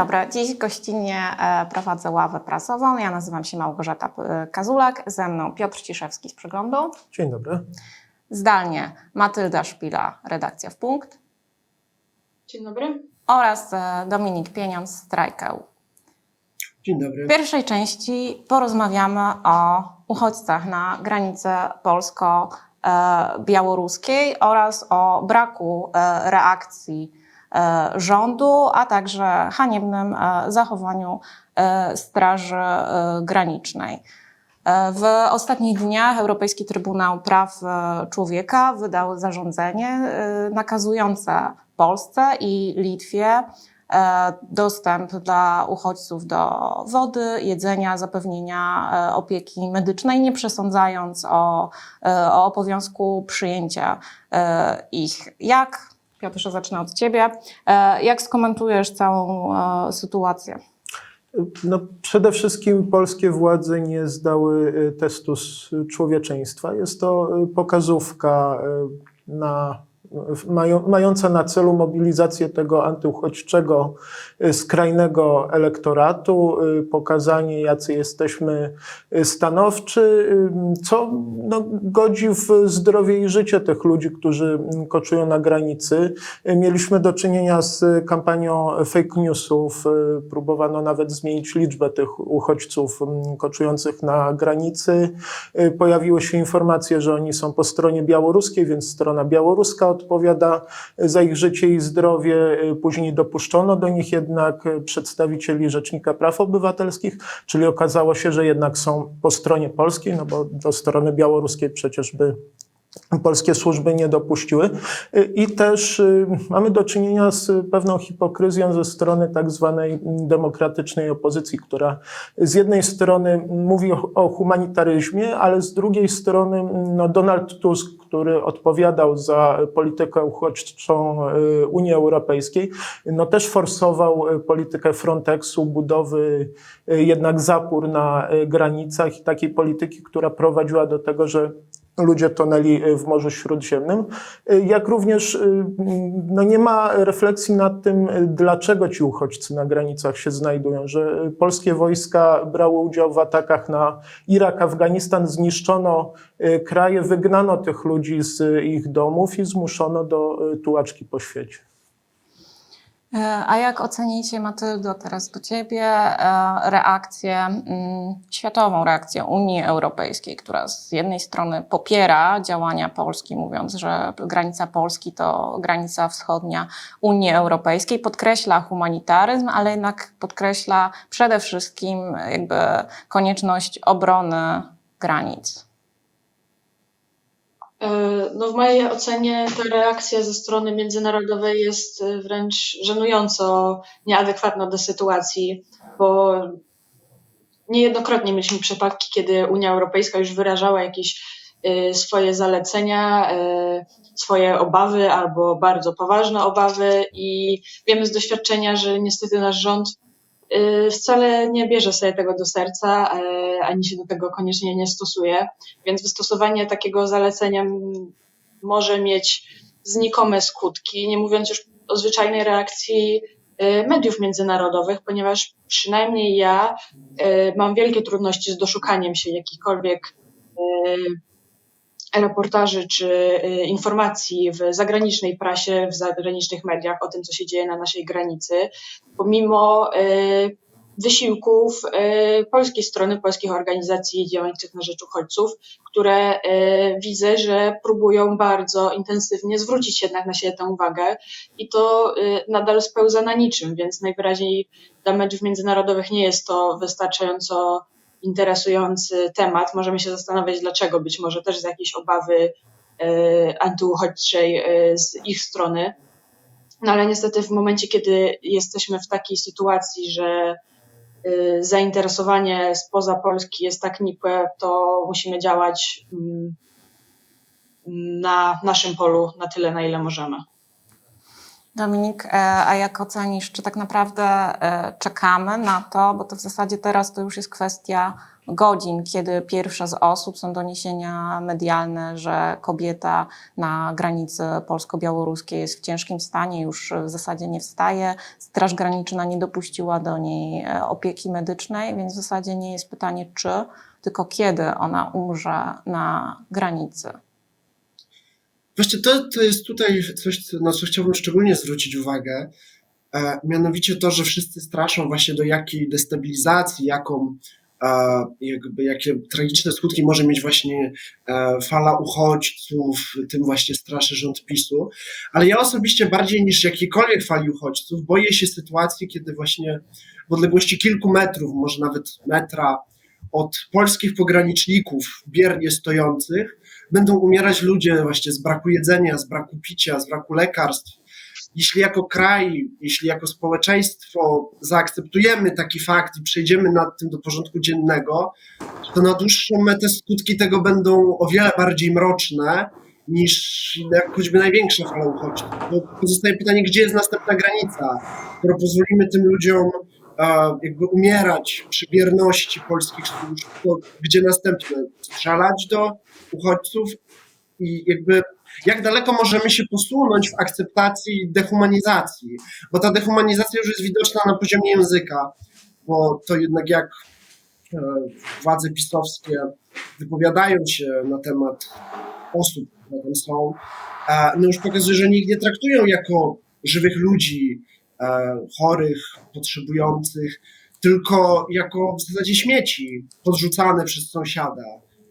Dobry. Dziś gościnnie e, prowadzę ławę prasową. Ja nazywam się Małgorzata e, Kazulak. Ze mną Piotr Ciszewski z Przeglądu. Dzień dobry. Zdalnie Matylda Szpila, redakcja w punkt. Dzień dobry. Oraz e, Dominik Pieniądz z Trajkeł. Dzień dobry. W pierwszej części porozmawiamy o uchodźcach na granicy polsko-białoruskiej oraz o braku reakcji rządu, a także haniebnym e, zachowaniu e, Straży e, Granicznej. E, W ostatnich dniach Europejski Trybunał Praw e, Człowieka wydał zarządzenie e, nakazujące Polsce i Litwie e, dostęp dla uchodźców do wody, jedzenia, zapewnienia e, opieki medycznej, nie przesądzając o, e, o obowiązku przyjęcia e, ich. Jak, Piotrze, zacznę od Ciebie, e, jak skomentujesz całą e, sytuację? No, przede wszystkim polskie władze nie zdały y, testu z człowieczeństwa. Jest to pokazówka na, mająca na celu mobilizację tego antyuchodźczego, y, skrajnego elektoratu, y, pokazanie, jacy jesteśmy y, stanowczy, co no, godzi w zdrowie i życie tych ludzi, którzy mm, koczują na granicy. Mieliśmy do czynienia z kampanią fake newsów. Próbowano nawet zmienić liczbę tych uchodźców mm, koczujących na granicy. Pojawiły się informacje, że oni są po stronie białoruskiej, więc strona białoruska odpowiada za ich życie i zdrowie. Y, Później dopuszczono do nich jednak y, przedstawicieli Rzecznika Praw Obywatelskich, czyli okazało się, że jednak są po stronie polskiej, no bo do strony białoruskiej przecież by polskie służby nie dopuściły. Y, I też mamy do czynienia z pewną hipokryzją ze strony tak zwanej demokratycznej opozycji, która z jednej strony mówi o, o humanitaryzmie, ale z drugiej strony no, Donald Tusk, który odpowiadał za politykę uchodźczą y, Unii Europejskiej, no też forsował y, politykę Frontexu, budowy y, jednak zapór na granicach i takiej polityki, która prowadziła do tego, że ludzie tonęli y, w Morzu Śródziemnym, Y, jak również y, no nie ma refleksji nad tym, dlaczego ci uchodźcy na granicach się znajdują, że polskie wojska brały udział w atakach na Irak, Afganistan, zniszczono kraje, wygnano tych ludzi z ich domów i zmuszono do tułaczki po świecie. A jak ocenicie, Matyldo, teraz do Ciebie, e, reakcję, mm, światową reakcję Unii Europejskiej, która z jednej strony popiera działania Polski, mówiąc, że granica Polski to granica wschodnia Unii Europejskiej, podkreśla humanitaryzm, ale jednak podkreśla przede wszystkim jakby konieczność obrony granic. E, No w mojej ocenie ta reakcja ze strony międzynarodowej jest e, wręcz żenująco nieadekwatna do sytuacji, bo niejednokrotnie mieliśmy przypadki, kiedy Unia Europejska już wyrażała jakieś e, swoje zalecenia, swoje obawy albo bardzo poważne obawy i wiemy z doświadczenia, że niestety nasz rząd wcale nie bierze sobie tego do serca, e, ani się do tego koniecznie nie stosuje, więc wystosowanie takiego zalecenia może mieć znikome skutki, nie mówiąc już o zwyczajnej reakcji e, mediów międzynarodowych, ponieważ przynajmniej ja mam wielkie trudności z doszukaniem się jakichkolwiek reportaży czy e, informacji w zagranicznej prasie, w zagranicznych mediach o tym, co się dzieje na naszej granicy, pomimo e, wysiłków e, polskiej strony, polskich organizacji działających na rzecz uchodźców, które widzę, że próbują bardzo intensywnie zwrócić jednak na siebie tę uwagę i to nadal spełza na niczym, więc najwyraźniej dla mediów międzynarodowych nie jest to wystarczająco interesujący temat. Możemy się zastanawiać dlaczego, być może też z jakiejś obawy e, antyuchodźczej e, z ich strony. No ale niestety w momencie, kiedy jesteśmy w takiej sytuacji, że y, zainteresowanie spoza Polski jest tak nikłe, to musimy działać mm, na naszym polu na tyle, na ile możemy. Dominik, e, a jak ocenisz, czy tak naprawdę e, czekamy na to, bo to w zasadzie teraz to już jest kwestia godzin, kiedy pierwsze z osób są doniesienia medialne, że kobieta na granicy polsko-białoruskiej jest w ciężkim stanie, już w zasadzie nie wstaje. Straż Graniczna nie dopuściła do niej e, opieki medycznej, więc w zasadzie nie jest pytanie czy, tylko kiedy ona umrze na granicy. Właśnie to, to jest tutaj coś, co- na co chciałbym szczególnie zwrócić uwagę. E, mianowicie to, że wszyscy straszą właśnie do jakiej destabilizacji, jaką, e, jakby, jakie tragiczne skutki może mieć właśnie e, fala uchodźców, tym właśnie straszy rząd PiSu. Ale ja osobiście bardziej niż jakiejkolwiek fali uchodźców boję się sytuacji, kiedy właśnie w odległości kilku metrów, może nawet metra od polskich pograniczników biernie stojących, będą umierać ludzie właśnie z braku jedzenia, z braku picia, z braku lekarstw. Jeśli jako kraj, jeśli jako społeczeństwo zaakceptujemy taki fakt i przejdziemy nad tym do porządku dziennego, to na dłuższą metę skutki tego będą o wiele bardziej mroczne niż jak choćby największa fala uchodźców. Pozostaje pytanie, gdzie jest następna granica, skoro pozwolimy tym ludziom jakby umierać przy bierności polskich służb, to gdzie następne? Strzelać do uchodźców i jakby jak daleko możemy się posunąć w akceptacji dehumanizacji, bo ta dehumanizacja już jest widoczna na poziomie języka, bo to jednak jak e, władze pisowskie wypowiadają się na temat osób, które tam są, no już pokazuje, że nikt nie traktują jako żywych ludzi, e, chorych, potrzebujących, tylko jako w zasadzie śmieci podrzucane przez sąsiada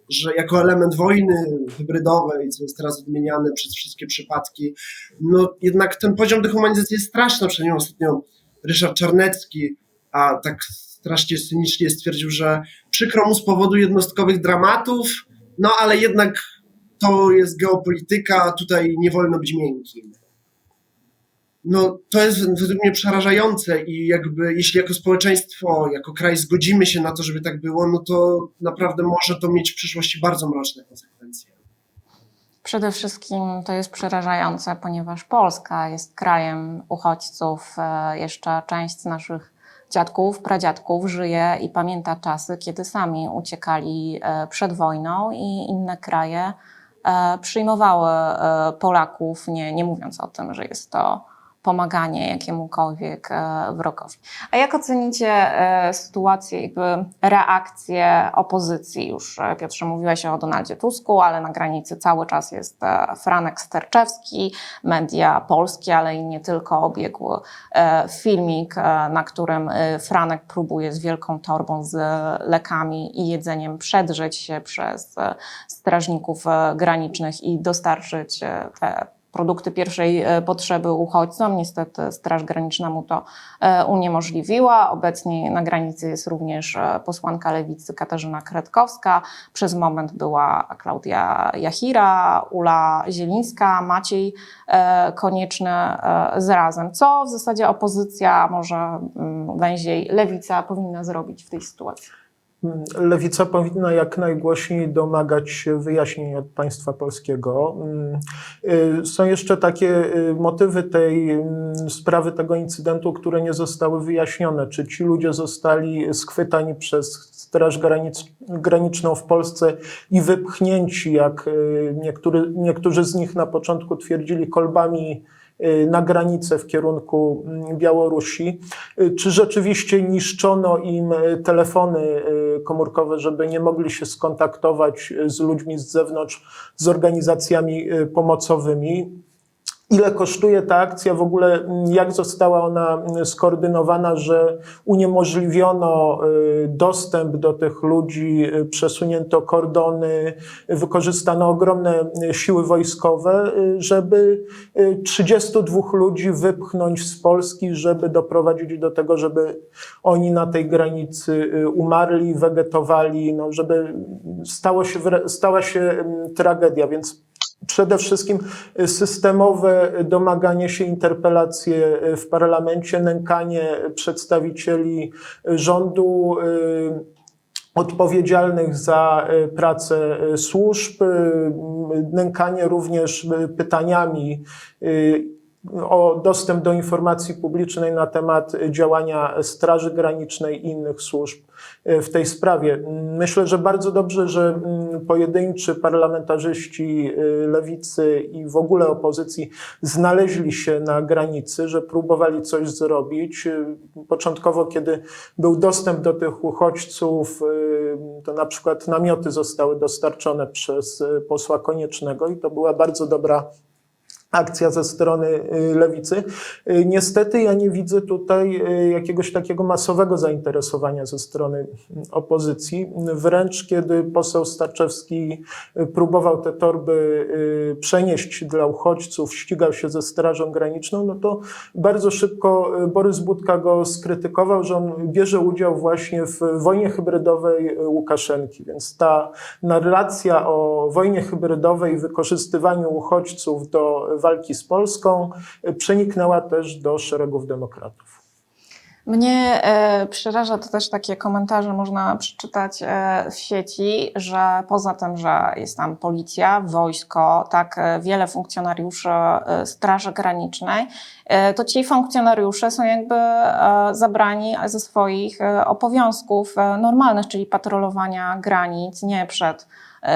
że jako element wojny hybrydowej, co jest teraz odmieniane przez wszystkie przypadki, no jednak ten poziom dehumanizacji jest straszny. Przynajmniej ostatnio Ryszard Czarnecki, a tak strasznie cynicznie stwierdził, że przykro mu z powodu jednostkowych dramatów, no ale jednak to jest geopolityka, tutaj nie wolno być miękkim. No, to jest według mnie przerażające i jakby jeśli jako społeczeństwo, jako kraj zgodzimy się na to, żeby tak było, no to naprawdę może to mieć w przyszłości bardzo mroczne konsekwencje. Przede wszystkim to jest przerażające, ponieważ Polska jest krajem uchodźców. E, Jeszcze część z naszych dziadków, pradziadków żyje i pamięta czasy, kiedy sami uciekali e, przed wojną i inne kraje e, przyjmowały Polaków, nie, nie mówiąc o tym, że jest to pomaganie jakiemukolwiek e, wrogowi. A jak ocenicie e, sytuację, jakby reakcję opozycji? Już e, Piotrze mówiłeś o Donaldzie Tusku, ale na granicy cały czas jest Franek Sterczewski, media polskie, ale i nie tylko obiegł filmik, na którym Franek próbuje z wielką torbą z lekami i jedzeniem przedrzeć się przez strażników granicznych i dostarczyć te produkty pierwszej e, potrzeby uchodźcom. Niestety Straż Graniczna mu to e, uniemożliwiła. Obecnie na granicy jest również e, posłanka lewicy Katarzyna Kretkowska. Przez moment była Klaudia Jachira, Ula Zielińska, Maciej Konieczny z razem. Co w zasadzie opozycja, może mm, węziej lewica powinna zrobić w tej sytuacji? Lewica powinna jak najgłośniej domagać się wyjaśnień od państwa polskiego. Mm, y, Są jeszcze takie y, motywy tej mm, sprawy, tego incydentu, które nie zostały wyjaśnione. Czy ci ludzie zostali schwytani przez Straż Granic, Graniczną w Polsce i wypchnięci, jak y, niektóry, niektórzy z nich na początku twierdzili, kolbami na granicę w kierunku mm, Białorusi. Y, Czy rzeczywiście niszczono im y, telefony y, komórkowe, żeby nie mogli się skontaktować y, z ludźmi z zewnątrz, z organizacjami y, pomocowymi? Ile kosztuje ta akcja w ogóle, jak została ona skoordynowana, że uniemożliwiono y, dostęp do tych ludzi, y, przesunięto kordony, wykorzystano ogromne y, siły wojskowe, żeby y, 32 ludzi wypchnąć z Polski, żeby doprowadzić do tego, żeby oni na tej granicy umarli, wegetowali, no, żeby stało się, stała się tragedia, więc Przede wszystkim y, systemowe domaganie się, interpelacje y, w parlamencie, nękanie przedstawicieli rządu y, odpowiedzialnych za pracę służb, nękanie również pytaniami o dostęp do informacji publicznej na temat działania Straży Granicznej i innych służb e, w tej sprawie. Myślę, że bardzo dobrze, że mm, pojedynczy parlamentarzyści e, lewicy i w ogóle opozycji znaleźli się na granicy, że próbowali coś zrobić. E, Początkowo, kiedy był dostęp do tych uchodźców, to na przykład namioty zostały dostarczone przez posła Koniecznego i to była bardzo dobra akcja ze strony y, lewicy. Y, Niestety ja nie widzę tutaj y, jakiegoś takiego masowego zainteresowania ze strony opozycji. Wręcz kiedy poseł Starczewski próbował te torby przenieść dla uchodźców, ścigał się ze Strażą Graniczną, no to bardzo szybko Borys Budka go skrytykował, że on bierze udział właśnie w wojnie hybrydowej Łukaszenki. Więc ta narracja o wojnie hybrydowej wykorzystywaniu uchodźców do walki z Polską przeniknęła też do szeregów demokratów. Mnie e, przeraża to też takie komentarze, można przeczytać e, w sieci, że poza tym, że jest tam policja, wojsko, tak e, wiele funkcjonariuszy e, Straży Granicznej, e, to ci funkcjonariusze są jakby e, zabrani ze swoich e, obowiązków e, normalnych, czyli patrolowania granic, nie przed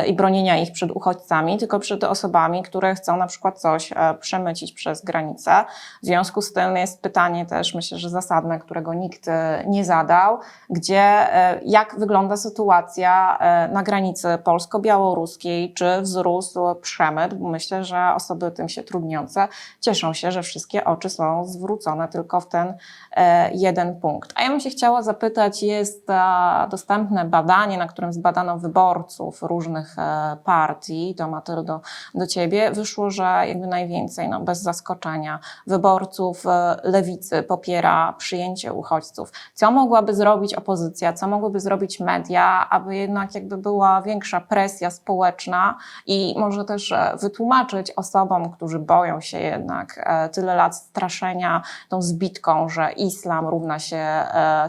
i bronienia ich przed uchodźcami, tylko przed osobami, które chcą na przykład coś e, przemycić przez granicę. W związku z tym jest pytanie też, myślę, że zasadne, którego nikt e, nie zadał, gdzie, e, jak wygląda sytuacja e, na granicy polsko-białoruskiej, czy wzrósł przemyt, bo myślę, że osoby tym się trudniące cieszą się, że wszystkie oczy są zwrócone tylko w ten e, jeden punkt. A ja bym się chciała zapytać, jest e, dostępne badanie, na którym zbadano wyborców różnych e, partii, to Matyldo do, do ciebie, wyszło, że jakby najwięcej, no bez zaskoczenia, wyborców e, lewicy popiera przyjęcie uchodźców. Co mogłaby zrobić opozycja, co mogłyby zrobić media, aby jednak jakby była większa presja społeczna i może też e, wytłumaczyć osobom, którzy boją się jednak tyle lat straszenia tą zbitką, że islam równa się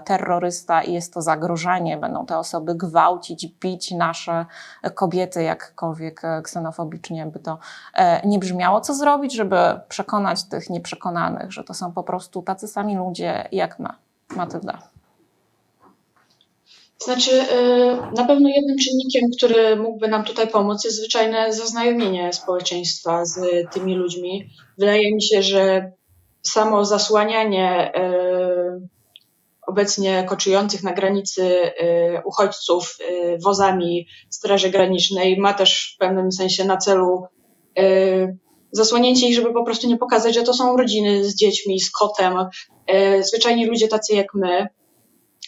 terrorysta i jest to zagrożenie, będą te osoby gwałcić, bić nasze kobiety, jakkolwiek e, ksenofobicznie by to e, nie brzmiało. Co zrobić, żeby przekonać tych nieprzekonanych, że to są po prostu tacy sami ludzie jak my? Matylda. Znaczy, y, na pewno jednym czynnikiem, który mógłby nam tutaj pomóc, jest zwyczajne zaznajomienie społeczeństwa z tymi ludźmi. Wydaje mi się, że samo zasłanianie obecnie koczujących na granicy y, uchodźców y, wozami Straży Granicznej ma też w pewnym sensie na celu y, zasłonięcie ich, żeby po prostu nie pokazać, że to są rodziny z dziećmi, z kotem, zwyczajni ludzie tacy jak my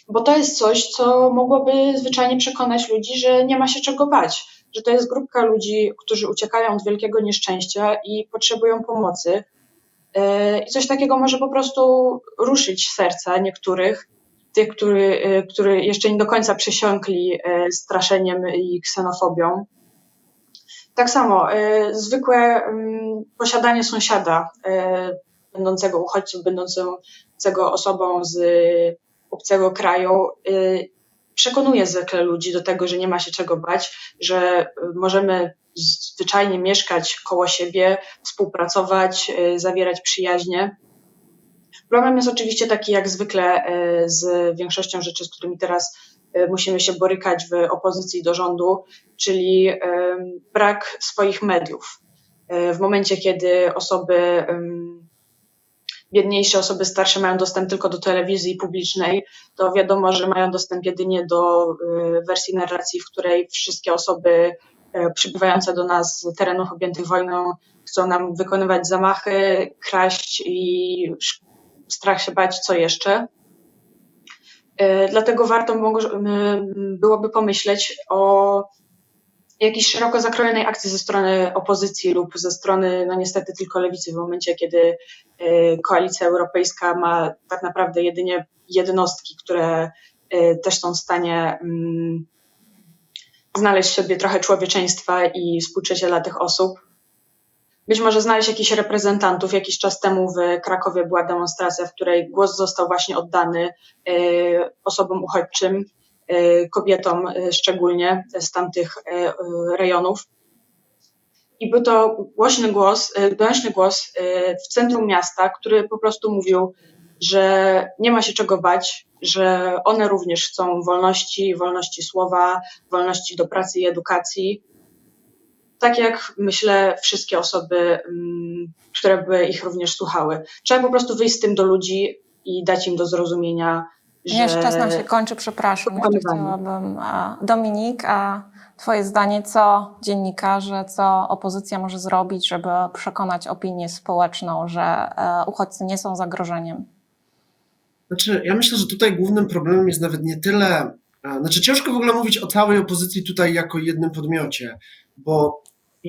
bo to jest coś, co mogłoby zwyczajnie przekonać ludzi, że nie ma się czego bać, że to jest grupka ludzi, którzy uciekają od wielkiego nieszczęścia i potrzebują pomocy. Yy, I coś takiego może po prostu ruszyć serca niektórych, tych, który, yy, który jeszcze nie do końca przesiąkli yy, straszeniem i ksenofobią. Tak samo, zwykłe mm, posiadanie sąsiada, będącego uchodźcą, będącego osobą z obcego kraju przekonuje zwykle ludzi do tego, że nie ma się czego bać, że możemy zwyczajnie mieszkać koło siebie, współpracować, y, zawierać przyjaźnie. Problem jest oczywiście taki, jak zwykle z większością rzeczy, z którymi teraz musimy się borykać w opozycji do rządu, czyli brak swoich mediów. W momencie, kiedy osoby biedniejsze osoby starsze mają dostęp tylko do telewizji publicznej, to wiadomo, że mają dostęp jedynie do y, wersji narracji, w której wszystkie osoby y, przybywające do nas z terenów objętych wojną chcą nam wykonywać zamachy, kraść i strach się bać, co jeszcze. Y, dlatego warto byłoby pomyśleć o jakiejś szeroko zakrojonej akcji ze strony opozycji lub ze strony, no niestety tylko lewicy, w momencie, kiedy y, koalicja europejska ma tak naprawdę jedynie jednostki, które też są w stanie znaleźć sobie trochę człowieczeństwa i współczucia dla tych osób. Być może znaleźć jakichś reprezentantów. Jakiś czas temu w Krakowie była demonstracja, w której głos został właśnie oddany y, osobom uchodźczym Y, kobietom y, szczególnie z tamtych rejonów. I był to głośny głos, donośny głos w centrum miasta, który po prostu mówił, że nie ma się czego bać, że one również chcą wolności, wolności słowa, wolności do pracy i edukacji. Tak jak myślę, wszystkie osoby, mm, które by ich również słuchały. Trzeba po prostu wyjść z tym do ludzi i dać im do zrozumienia, że. Wiesz, czas nam się kończy, przepraszam. Jeszcze chciałabym, Dominik, a Twoje zdanie, co dziennikarze, co opozycja może zrobić, żeby przekonać opinię społeczną, że e, uchodźcy nie są zagrożeniem? Znaczy, ja myślę, że tutaj głównym problemem jest nawet nie tyle. e, Znaczy, ciężko w ogóle mówić o całej opozycji tutaj jako jednym podmiocie, bo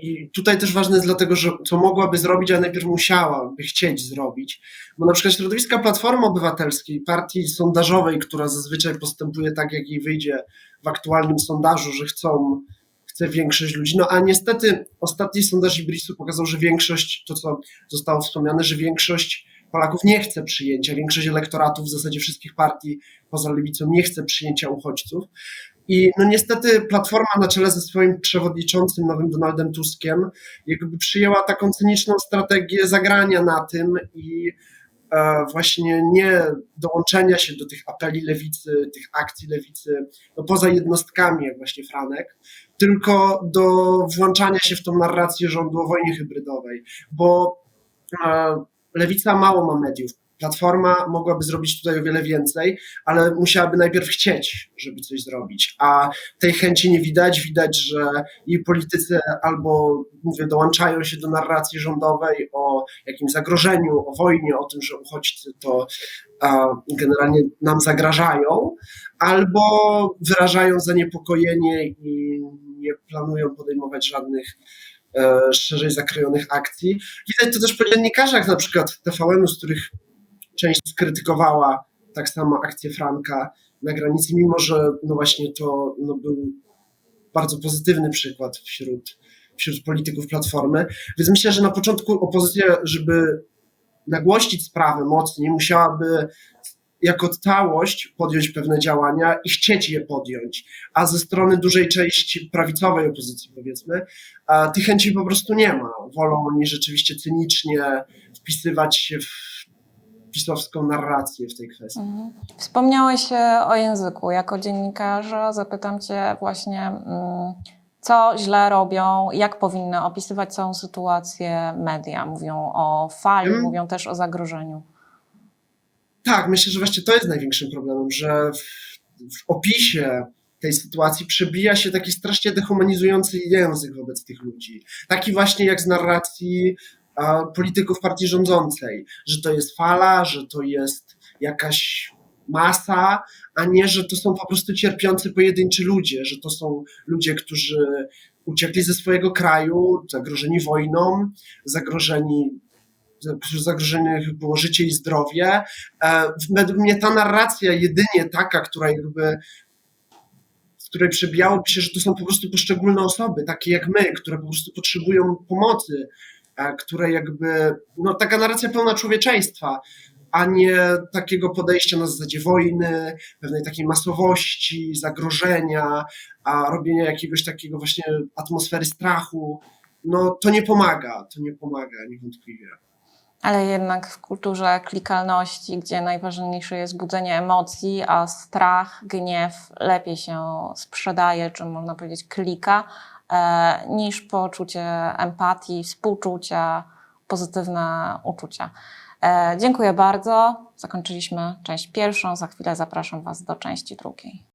i tutaj też ważne jest dlatego, że co mogłaby zrobić, a najpierw musiałaby chcieć zrobić. Bo na przykład środowiska Platformy Obywatelskiej, partii sondażowej, która zazwyczaj postępuje tak, jak jej wyjdzie w aktualnym sondażu, że chcą, chce większość ludzi. No a niestety ostatni sondaż Ibrisu pokazał, że większość, to co zostało wspomniane, że większość Polaków nie chce przyjęcia, większość elektoratów w zasadzie wszystkich partii poza lewicą nie chce przyjęcia uchodźców. I no niestety Platforma na czele ze swoim przewodniczącym, nowym Donaldem Tuskiem, jakby przyjęła taką cyniczną strategię zagrania na tym i e, właśnie nie dołączenia się do tych apeli lewicy, tych akcji lewicy, no poza jednostkami, jak właśnie Franek, tylko do włączania się w tą narrację rządu o wojnie hybrydowej, bo e, lewica mało ma mediów. Platforma mogłaby zrobić tutaj o wiele więcej, ale musiałaby najpierw chcieć, żeby coś zrobić. A tej chęci nie widać. Widać, że jej politycy albo mówię, dołączają się do narracji rządowej o jakimś zagrożeniu, o wojnie, o tym, że uchodźcy to generalnie nam zagrażają, albo wyrażają zaniepokojenie i nie planują podejmować żadnych szerzej zakrojonych akcji. Widać to też po dziennikarzach, na przykład TVN-u, z których część skrytykowała tak samo akcję Franka na granicy, mimo że no właśnie to no był bardzo pozytywny przykład wśród, wśród polityków Platformy. Więc myślę, że na początku opozycja, żeby nagłościć sprawę mocniej, musiałaby jako całość podjąć pewne działania i chcieć je podjąć. A ze strony dużej części prawicowej opozycji, powiedzmy, tych chęci po prostu nie ma. Wolą oni rzeczywiście cynicznie wpisywać się w pisowską narrację w tej kwestii. Mhm. Wspomniałeś e, o języku. Jako dziennikarza zapytam Cię właśnie, mm, co źle robią, jak powinny opisywać całą sytuację media. Mówią o fali, Mm. mówią też o zagrożeniu. Tak, myślę, że właśnie to jest największym problemem, że w, opisie tej sytuacji przebija się taki strasznie dehumanizujący język wobec tych ludzi. Taki właśnie jak z narracji a, polityków partii rządzącej, że to jest fala, że to jest jakaś masa, a nie, że to są po prostu cierpiący pojedynczy ludzie, że to są ludzie, którzy uciekli ze swojego kraju, zagrożeni wojną, zagrożeni którzy zagrożonych było życie i zdrowie. E, Według mnie ta narracja jedynie taka, która jakby z której przebijałoby się, że to są po prostu poszczególne osoby, takie jak my, które po prostu potrzebują pomocy, e, które jakby, no taka narracja pełna człowieczeństwa, a nie takiego podejścia na zasadzie wojny, pewnej takiej masowości, zagrożenia, a robienia jakiegoś takiego właśnie atmosfery strachu, no to nie pomaga, to nie pomaga niewątpliwie. Ale jednak w kulturze klikalności, gdzie najważniejsze jest budzenie emocji, a strach, gniew lepiej się sprzedaje, czy można powiedzieć klika, e, niż poczucie empatii, współczucia, pozytywne uczucia. E, dziękuję bardzo. Zakończyliśmy część pierwszą. Za chwilę zapraszam Was do części drugiej.